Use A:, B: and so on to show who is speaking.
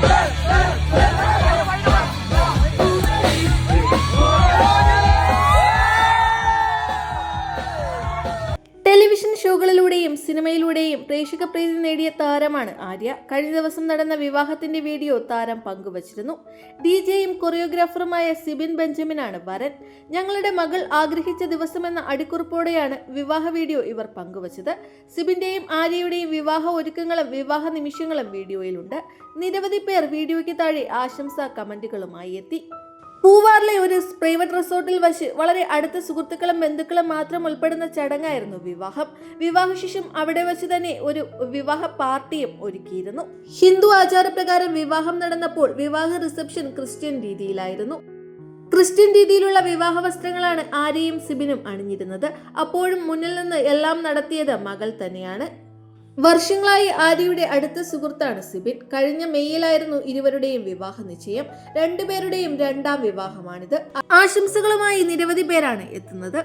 A: Bye. ഷോകളിലൂടെയും സിനിമയിലൂടെയും പ്രേക്ഷക പ്രീതി നേടിയ താരമാണ് ആര്യ. കഴിഞ്ഞ ദിവസം നടന്ന വിവാഹത്തിന്റെ വീഡിയോ താരം പങ്കുവച്ചിരുന്നു. ഡി ജെയും കൊറിയോഗ്രാഫറുമായ സിബിൻ ബെഞ്ചമിനാണ് വരൻ. ഞങ്ങളുടെ മകൾ ആഗ്രഹിച്ച ദിവസമെന്ന അടിക്കുറിപ്പോടെയാണ് വിവാഹ വീഡിയോ ഇവർ പങ്കുവച്ചത്. സിബിന്റെയും ആര്യയുടെയും വിവാഹ ഒരുക്കങ്ങളും വിവാഹ നിമിഷങ്ങളും വീഡിയോയിലുണ്ട്. നിരവധി പേർ വീഡിയോയ്ക്ക് താഴെ ആശംസാ കമന്റുകളുമായി എത്തി. പൂവാറിലെ ഒരു പ്രൈവറ്റ് റിസോർട്ടിൽ വച്ച് വളരെ അടുത്ത സുഹൃത്തുക്കളും ബന്ധുക്കളും മാത്രം ഉൾപ്പെടുന്ന ചടങ്ങായിരുന്നു വിവാഹം. വിവാഹശേഷം അവിടെ വച്ച് തന്നെ ഒരു വിവാഹ പാർട്ടിയും ഒരുക്കിയിരുന്നു. ഹിന്ദു ആചാരപ്രകാരം വിവാഹം നടന്നപ്പോൾ വിവാഹ റിസപ്ഷൻ ക്രിസ്ത്യൻ രീതിയിലായിരുന്നു. ക്രിസ്ത്യൻ രീതിയിലുള്ള വിവാഹ വസ്ത്രങ്ങളാണ് ആര്യയും സിബിനും അണിഞ്ഞിരുന്നത്. അപ്പോഴും മുന്നിൽ നിന്ന് എല്ലാം നടത്തിയത് മകൾ തന്നെയാണ്. വർഷങ്ങളായി ആര്യയുടെ അടുത്ത സുഹൃത്താണ് സിബിൻ. കഴിഞ്ഞ മെയ്യിലായിരുന്നു ഇരുവരുടെയും വിവാഹ നിശ്ചയം. രണ്ടുപേരുടെയും രണ്ടാം വിവാഹമാണിത്. ആശംസകളുമായി നിരവധി പേരാണ് എത്തുന്നത്.